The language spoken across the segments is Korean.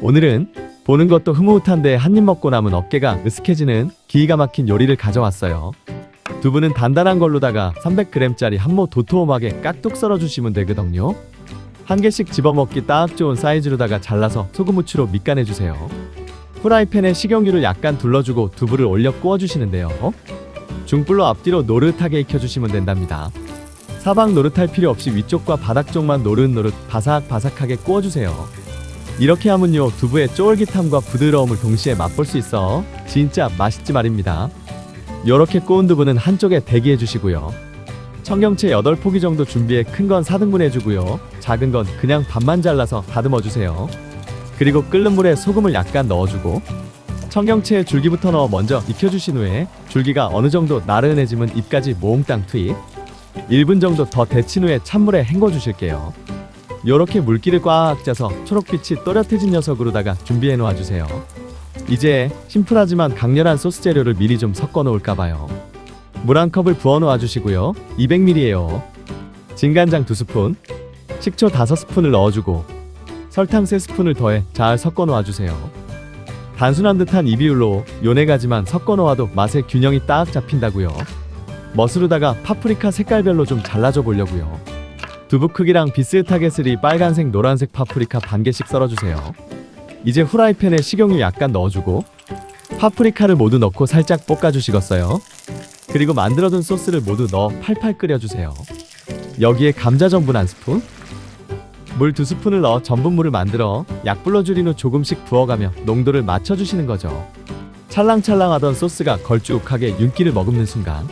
오늘은 보는 것도 흐뭇한데 한 입 먹고 남은 어깨가 으스해지는 기가 막힌 요리를 가져왔어요. 두부는 단단한 걸로다가 300g짜리 한모 도톰하게 깍둑 썰어주시면 되거든요. 한 개씩 집어먹기 딱 좋은 사이즈로다가 잘라서 소금 후추로 밑간해주세요. 후라이팬에 식용유를 약간 둘러주고 두부를 올려 구워주시는데요. 중불로 앞뒤로 노릇하게 익혀주시면 된답니다. 사방 노릇할 필요 없이 위쪽과 바닥 쪽만 노릇노릇 바삭바삭하게 구워주세요. 이렇게 하면요 두부의 쫄깃함과 부드러움을 동시에 맛볼 수 있어 진짜 맛있지 말입니다. 이렇게 구운 두부는 한쪽에 대기해 주시고요. 청경채 8포기 정도 준비해 큰 건 4등분 해주고요. 작은 건 그냥 반만 잘라서 다듬어 주세요. 그리고 끓는 물에 소금을 약간 넣어주고 청경채에 줄기부터 넣어 먼저 익혀주신 후에 줄기가 어느 정도 나른해지면 잎까지 몽땅 투입 1분 정도 더 데친 후에 찬물에 헹궈 주실게요. 요렇게 물기를 꽉 짜서 초록빛이 또렷해진 녀석으로다가 준비해 놓아 주세요. 이제 심플하지만 강렬한 소스 재료를 미리 좀 섞어 놓을까 봐요. 물 한 컵을 부어 놓아 주시고요. 200ml예요. 진간장 2스푼, 식초 5스푼을 넣어 주고 설탕 3스푼을 더해 잘 섞어 놓아 주세요. 단순한 듯한 이 비율로 요네 가지만 섞어 놓아도 맛의 균형이 딱 잡힌다고요. 멋으로다가 파프리카 색깔별로 좀 잘라줘 보려고요. 두부 크기랑 비슷하게 쓰리 빨간색 노란색 파프리카 반 개씩 썰어주세요. 이제 후라이팬에 식용유 약간 넣어주고 파프리카를 모두 넣고 살짝 볶아주시겠어요. 그리고 만들어둔 소스를 모두 넣어 팔팔 끓여주세요. 여기에 감자 전분 한 스푼, 물 두 스푼을 넣어 전분물을 만들어 약불로 줄인 후 조금씩 부어가며 농도를 맞춰주시는 거죠. 찰랑찰랑하던 소스가 걸쭉하게 윤기를 머금는 순간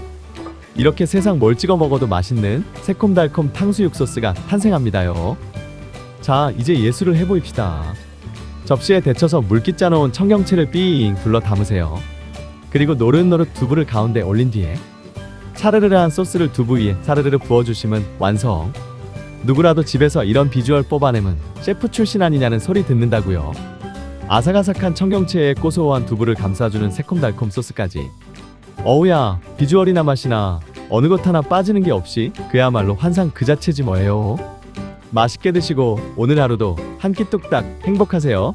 이렇게 세상 뭘 찍어 먹어도 맛있는 새콤달콤 탕수육 소스가 탄생합니다요. 자, 이제 예술을 해보입시다. 접시에 데쳐서 물기 짜놓은 청경채를 삥 둘러 담으세요. 그리고 노릇노릇 두부를 가운데 올린 뒤에 차르르르한 소스를 두부 위에 사르르르 부어주시면 완성. 누구라도 집에서 이런 비주얼 뽑아내면 셰프 출신 아니냐는 소리 듣는다고요. 아삭아삭한 청경채에 고소한 두부를 감싸주는 새콤달콤 소스까지. 어우야 비주얼이나 맛이나 어느 것 하나 빠지는 게 없이 그야말로 환상 그 자체지 뭐예요. 맛있게 드시고 오늘 하루도 한 끼 뚝딱 행복하세요.